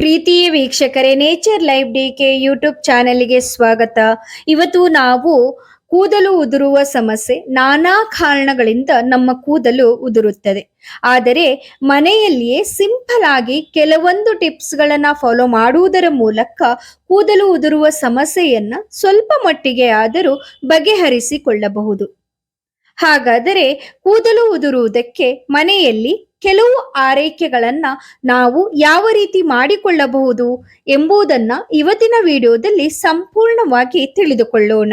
ಪ್ರೀತಿಯ ವೀಕ್ಷಕರೇ nature life D K YouTube ಚಾನೆಲ್ಗೆ ಸ್ವಾಗತ. ಇವತ್ತು ನಾವು ಕೂದಲು ಉದುರುವ ಸಮಸ್ಯೆ, ನಾನಾ ಕಾರಣಗಳಿಂದ ನಮ್ಮ ಕೂದಲು ಉದುರುತ್ತದೆ. ಆದರೆ ಮನೆಯಲ್ಲಿಯೇ ಸಿಂಪಲ್ ಆಗಿ ಕೆಲವೊಂದು ಟಿಪ್ಸ್ ಗಳನ್ನ ಫಾಲೋ ಮಾಡುವುದರ ಮೂಲಕ ಕೂದಲು ಉದುರುವ ಸಮಸ್ಯೆಯನ್ನ ಸ್ವಲ್ಪ ಮಟ್ಟಿಗೆ ಆದರೂ ಬಗೆಹರಿಸಿಕೊಳ್ಳಬಹುದು. ಹಾಗಾದರೆ ಕೂದಲು ಉದುರುವುದಕ್ಕೆ ಮನೆಯಲ್ಲಿ ಕೆಲವು ಆರೈಕೆಗಳನ್ನ ನಾವು ಯಾವ ರೀತಿ ಮಾಡಿಕೊಳ್ಳಬಹುದು ಎಂಬುದನ್ನ ಇವತ್ತಿನ ವಿಡಿಯೋದಲ್ಲಿ ಸಂಪೂರ್ಣವಾಗಿ ತಿಳಿದುಕೊಳ್ಳೋಣ.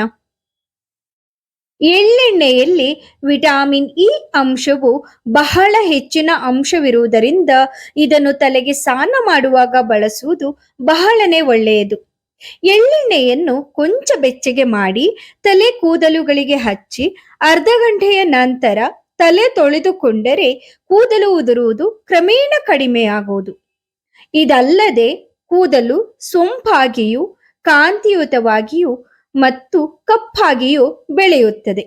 ಎಳ್ಳೆಣ್ಣೆಯಲ್ಲಿ ವಿಟಮಿನ್ ಇ ಅಂಶವು ಬಹಳ ಹೆಚ್ಚಿನ ಅಂಶವಿರುವುದರಿಂದ ಇದನ್ನು ತಲೆಗೆ ಸ್ನಾನ ಮಾಡುವಾಗ ಬಳಸುವುದು ಬಹಳನೇ ಒಳ್ಳೆಯದು. ಎಳ್ಳೆಣ್ಣೆಯನ್ನು ಕೊಂಚ ಬೆಚ್ಚಗೆ ಮಾಡಿ ತಲೆ ಕೂದಲುಗಳಿಗೆ ಹಚ್ಚಿ ಅರ್ಧ ಗಂಟೆಯ ನಂತರ ತಲೆ ತೊಳೆದುಕೊಂಡರೆ ಕೂದಲು ಉದುರುವುದು ಕ್ರಮೇಣ ಕಡಿಮೆಯಾಗುವುದು ಇದಲ್ಲದೆ ಕೂದಲು ಸೊಂಪಾಗಿಯೂ ಕಾಂತಿಯುತವಾಗಿಯೂ ಮತ್ತು ಕಪ್ಪಾಗಿಯೂ ಬೆಳೆಯುತ್ತದೆ.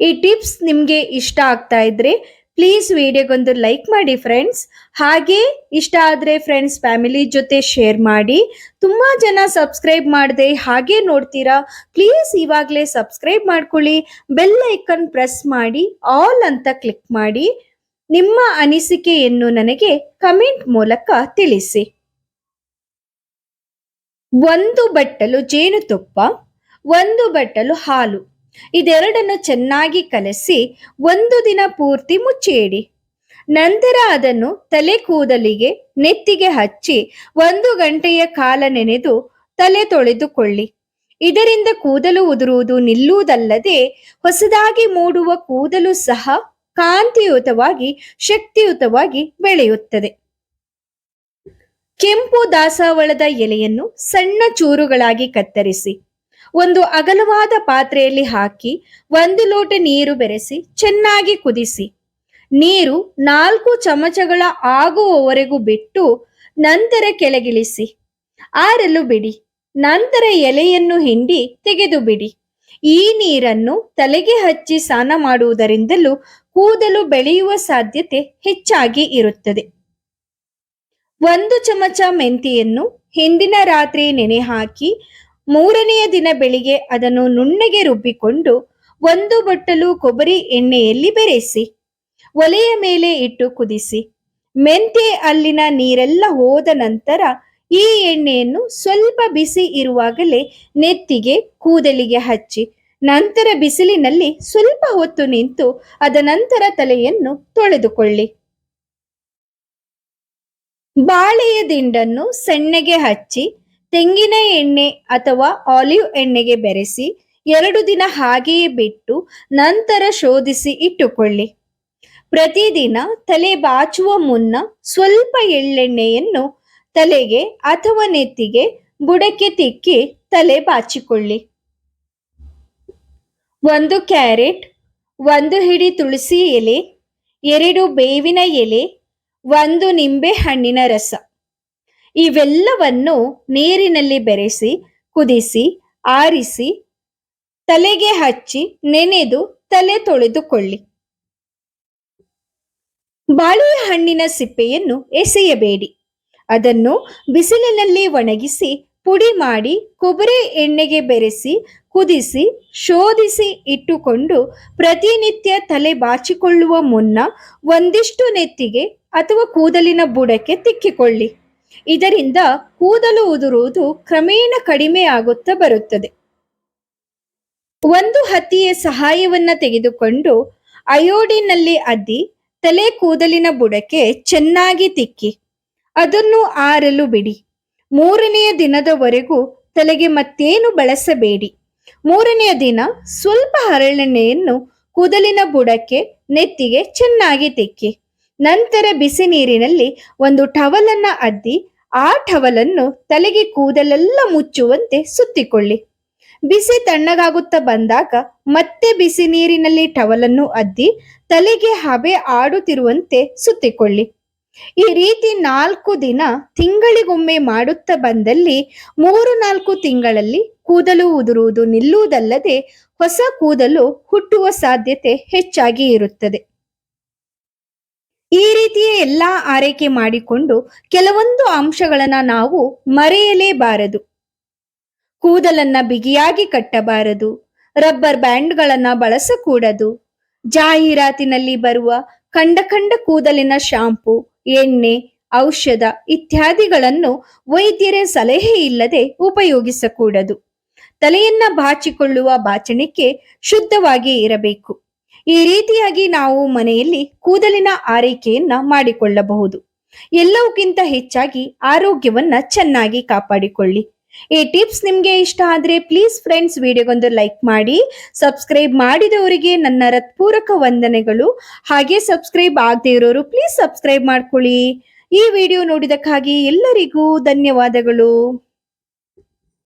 ಈ ಟಿಪ್ಸ್ ನಿಮ್ಗೆ ಇಷ್ಟ ಆಗ್ತಾ ಇದ್ರೆ ಪ್ಲೀಸ್ ವಿಡಿಯೋಗೊಂದು ಲೈಕ್ ಮಾಡಿ ಫ್ರೆಂಡ್ಸ್ ಹಾಗೆ ಇಷ್ಟ ಆದರೆ ಫ್ರೆಂಡ್ಸ್ ಫ್ಯಾಮಿಲಿ ಜೊತೆ ಶೇರ್ ಮಾಡಿ. ತುಂಬ ಜನ ಸಬ್ಸ್ಕ್ರೈಬ್ ಮಾಡಿದೆ ಹಾಗೆ ನೋಡ್ತೀರಾ ಪ್ಲೀಸ್ ಇವಾಗಲೇ ಸಬ್ಸ್ಕ್ರೈಬ್ ಮಾಡ್ಕೊಳ್ಳಿ. ಬೆಲ್ ಐಕನ್ ಪ್ರೆಸ್ ಮಾಡಿ ಆಲ್ ಅಂತ ಕ್ಲಿಕ್ ಮಾಡಿ. ನಿಮ್ಮ ಅನಿಸಿಕೆಯನ್ನು ನನಗೆ ಕಮೆಂಟ್ ಮೂಲಕ ತಿಳಿಸಿ. ಒಂದು ಬಟ್ಟಲು ಜೇನುತುಪ್ಪ, ಒಂದು ಬಟ್ಟಲು ಹಾಲು. ಇದೆರಡನ್ನು ಚೆನ್ನಾಗಿ ಕಲಸಿ ಒಂದು ದಿನ ಪೂರ್ತಿ ಮುಚ್ಚಿಡಿ. ನಂತರ ಅದನ್ನು ತಲೆ ಕೂದಲಿಗೆ ನೆತ್ತಿಗೆ ಹಚ್ಚಿ ಒಂದು ಗಂಟೆಯ ಕಾಲ ನೆನೆದು ತಲೆ ತೊಳೆದುಕೊಳ್ಳಿ. ಇದರಿಂದ ಕೂದಲು ಉದುರುವುದು ನಿಲ್ಲುವುದಲ್ಲದೆ ಹೊಸದಾಗಿ ಮೂಡುವ ಕೂದಲು ಸಹ ಕಾಂತಿಯುತವಾಗಿ, ಶಕ್ತಿಯುತವಾಗಿ ಬೆಳೆಯುತ್ತದೆ. ಕೆಂಪು ದಾಸವಾಳದ ಎಲೆಯನ್ನು ಸಣ್ಣ ಚೂರುಗಳಾಗಿ ಕತ್ತರಿಸಿ. ಒಂದು ಅಗಲವಾದ ಪಾತ್ರೆಯಲ್ಲಿ ಹಾಕಿ ಒಂದು ಲೋಟ ನೀರು ಬೆರೆಸಿ ಚೆನ್ನಾಗಿ ಕುದಿಸಿ. ನೀರು ನಾಲ್ಕು ಚಮಚಗಳ ಆಗುವವರೆಗೂ ಬಿಟ್ಟು ನಂತರ ಕೆಳಗಿಳಿಸಿ. ಆರಲು ಬಿಡಿ. ನಂತರ ಎಲೆಯನ್ನು ಹಿಂಡಿ ತೆಗೆದು ಬಿಡಿ. ಈ ನೀರನ್ನು ತಲೆಗೆ ಹಚ್ಚಿ ಸ್ನಾನ ಮಾಡುವುದರಿಂದಲೂ ಕೂದಲು ಬೆಳೆಯುವ ಸಾಧ್ಯತೆ ಹೆಚ್ಚಾಗಿ ಇರುತ್ತದೆ. ಒಂದು ಚಮಚ ಮೆಂತಿಯನ್ನು ಹಿಂದಿನ ರಾತ್ರಿ ನೆನೆ ಹಾಕಿ ಮೂರನೆಯ ದಿನ ಬೆಳಿಗ್ಗೆ ಅದನ್ನು ನುಣ್ಣಗೆ ರುಬ್ಬಿಕೊಂಡು ಒಂದು ಬಟ್ಟಲು ಕೊಬ್ಬರಿ ಎಣ್ಣೆಯಲ್ಲಿ ಬೆರೆಸಿ, ಒಲೆಯ ಮೇಲೆ ಇಟ್ಟು ಕುದಿಸಿ, ಮೆಂತೆ ಅಲ್ಲಿನ ನೀರೆಲ್ಲ ಹೋದ ನಂತರ ಈ ಎಣ್ಣೆಯನ್ನು ಸ್ವಲ್ಪ ಬಿಸಿ ಇರುವಾಗಲೇ ನೆತ್ತಿಗೆ ಕೂದಲಿಗೆ ಹಚ್ಚಿ, ನಂತರ ಬಿಸಿಲಿನಲ್ಲಿ ಸ್ವಲ್ಪ ಹೊತ್ತು ನಿಂತು ಅದ ನಂತರ ತಲೆಯನ್ನು ತೊಳೆದುಕೊಳ್ಳಿ. ಬಾಳೆಯ ದಿಂಡನ್ನು ಸಣ್ಣಗೆ ಹಚ್ಚಿ ತೆಂಗಿನ ಎಣ್ಣೆ ಅಥವಾ ಆಲಿವ್ ಎಣ್ಣೆಗೆ ಬೆರೆಸಿ ಎರಡು ದಿನ ಹಾಗೆಯೇ ಬಿಟ್ಟು ನಂತರ ಶೋಧಿಸಿ ಇಟ್ಟುಕೊಳ್ಳಿ. ಪ್ರತಿದಿನ ತಲೆ ಬಾಚುವ ಮುನ್ನ ಸ್ವಲ್ಪ ಎಳ್ಳೆಣ್ಣೆಯನ್ನು ತಲೆಗೆ ಅಥವಾ ನೆತ್ತಿಗೆ ಬುಡಕ್ಕೆ ತಿಕ್ಕಿ ತಲೆ ಬಾಚಿಕೊಳ್ಳಿ. ಒಂದು ಕ್ಯಾರೆಟ್, ಒಂದು ಹಿಡಿ ತುಳಸಿ ಎಲೆ, ಎರಡು ಬೇವಿನ ಎಲೆ, ಒಂದು ನಿಂಬೆ ಹಣ್ಣಿನ ರಸ. ಇವೆಲ್ಲವನ್ನು ನೀರಿನಲ್ಲಿ ಬೆರೆಸಿ, ಕುದಿಸಿ, ಆರಿಸಿ, ತಲೆಗೆ ಹಚ್ಚಿ ನೆನೆದು ತಲೆ ತೊಳೆದುಕೊಳ್ಳಿ. ಬಾಳೆಹಣ್ಣಿನ ಸಿಪ್ಪೆಯನ್ನು ಎಸೆಯಬೇಡಿ. ಅದನ್ನು ಬಿಸಿಲಿನಲ್ಲಿ ಒಣಗಿಸಿ ಪುಡಿ ಮಾಡಿ ಕೊಬ್ಬರಿ ಎಣ್ಣೆಗೆ ಬೆರೆಸಿ, ಕುದಿಸಿ, ಶೋಧಿಸಿ ಇಟ್ಟುಕೊಂಡು ಪ್ರತಿನಿತ್ಯ ತಲೆ ಬಾಚಿಕೊಳ್ಳುವ ಮುನ್ನ ಒಂದಿಷ್ಟು ನೆತ್ತಿಗೆ ಅಥವಾ ಕೂದಲಿನ ಬುಡಕ್ಕೆ ತಿಕ್ಕಿಕೊಳ್ಳಿ. ಇದರಿಂದ ಕೂದಲು ಉದುರುವುದು ಕ್ರಮೇಣ ಕಡಿಮೆಯಾಗುತ್ತಾ ಬರುತ್ತದೆ. ಒಂದು ಹತ್ತಿಯ ಸಹಾಯವನ್ನ ತೆಗೆದುಕೊಂಡು ಅಯೋಡಿನಲ್ಲಿ ಅದ್ದಿ ತಲೆ ಕೂದಲಿನ ಬುಡಕ್ಕೆ ಚೆನ್ನಾಗಿ ತಿಕ್ಕಿ, ಅದನ್ನು ಆರಲು ಬಿಡಿ. ಮೂರನೆಯ ದಿನದವರೆಗೂ ತಲೆಗೆ ಮತ್ತೇನು ಬಳಸಬೇಡಿ. ಮೂರನೆಯ ದಿನ ಸ್ವಲ್ಪ ಹರಳೆಣ್ಣೆಯನ್ನು ಕೂದಲಿನ ಬುಡಕ್ಕೆ ನೆತ್ತಿಗೆ ಚೆನ್ನಾಗಿ ತಿಕ್ಕಿ, ನಂತರ ಬಿಸಿ ನೀರಿನಲ್ಲಿ ಒಂದು ಟವಲನ್ನ ಅದ್ದಿ ಆ ಟವಲನ್ನು ತಲೆಗೆ ಕೂದಲೆಲ್ಲ ಮುಚ್ಚುವಂತೆ ಸುತ್ತಿಕೊಳ್ಳಿ. ಬಿಸಿ ತಣ್ಣಗಾಗುತ್ತಾ ಬಂದಾಗ ಮತ್ತೆ ಬಿಸಿ ನೀರಿನಲ್ಲಿ ಟವಲನ್ನು ಅದ್ದಿ ತಲೆಗೆ ಹಬೆ ಆಡುತ್ತಿರುವಂತೆ ಸುತ್ತಿಕೊಳ್ಳಿ. ಈ ರೀತಿ ನಾಲ್ಕು ದಿನ ತಿಂಗಳಿಗೊಮ್ಮೆ ಮಾಡುತ್ತಾ ಬಂದಲ್ಲಿ ಮೂರು ನಾಲ್ಕು ತಿಂಗಳಲ್ಲಿ ಕೂದಲು ಉದುರುವುದು ನಿಲ್ಲುವುದಲ್ಲದೆ ಹೊಸ ಕೂದಲು ಹುಟ್ಟುವ ಸಾಧ್ಯತೆ ಹೆಚ್ಚಾಗಿ ಇರುತ್ತದೆ. ಈ ರೀತಿಯ ಎಲ್ಲಾ ಆರೈಕೆ ಮಾಡಿಕೊಂಡು ಕೆಲವೊಂದು ಅಂಶಗಳನ್ನ ನಾವು ಮರೆಯಲೇಬಾರದು. ಕೂದಲನ್ನ ಬಿಗಿಯಾಗಿ ಕಟ್ಟಬಾರದು. ರಬ್ಬರ್ ಬ್ಯಾಂಡ್ಗಳನ್ನ ಬಳಸಕೂಡದು. ಜಾಹೀರಾತಿನಲ್ಲಿ ಬರುವ ಕಂಡ ಕಂಡ ಕೂದಲಿನ ಶಾಂಪು, ಎಣ್ಣೆ, ಔಷಧ ಇತ್ಯಾದಿಗಳನ್ನು ವೈದ್ಯರ ಸಲಹೆ ಇಲ್ಲದೆ ಉಪಯೋಗಿಸಕೂಡದು. ತಲೆಯನ್ನ ಬಾಚಿಕೊಳ್ಳುವ ಬಾಚಣಿಕೆ ಶುದ್ಧವಾಗಿ ಇರಬೇಕು. ಈ ರೀತಿಯಾಗಿ ನಾವು ಮನೆಯಲ್ಲಿ ಕೂದಲಿನ ಆರೈಕೆಯನ್ನ ಮಾಡಿಕೊಳ್ಳಬಹುದು. ಎಲ್ಲವಕ್ಕಿಂತ ಹೆಚ್ಚಾಗಿ ಆರೋಗ್ಯವನ್ನ ಚೆನ್ನಾಗಿ ಕಾಪಾಡಿಕೊಳ್ಳಿ. ಈ ಟಿಪ್ಸ್ ನಿಮ್ಗೆ ಇಷ್ಟ ಆದ್ರೆ ಪ್ಲೀಸ್ ಫ್ರೆಂಡ್ಸ್ ವಿಡಿಯೋಗೊಂದು ಲೈಕ್ ಮಾಡಿ, ಸಬ್ಸ್ಕ್ರೈಬ್ ಮಾಡಿದವರಿಗೆ ನನ್ನ ಹೃತ್ಪೂರ್ವಕ ವಂದನೆಗಳು. ಹಾಗೆ ಸಬ್ಸ್ಕ್ರೈಬ್ ಆಗದೆ ಇರೋರು ಪ್ಲೀಸ್ ಸಬ್ಸ್ಕ್ರೈಬ್ ಮಾಡ್ಕೊಳ್ಳಿ. ಈ ವಿಡಿಯೋ ನೋಡಿದಕ್ಕಾಗಿ ಎಲ್ಲರಿಗೂ ಧನ್ಯವಾದಗಳು.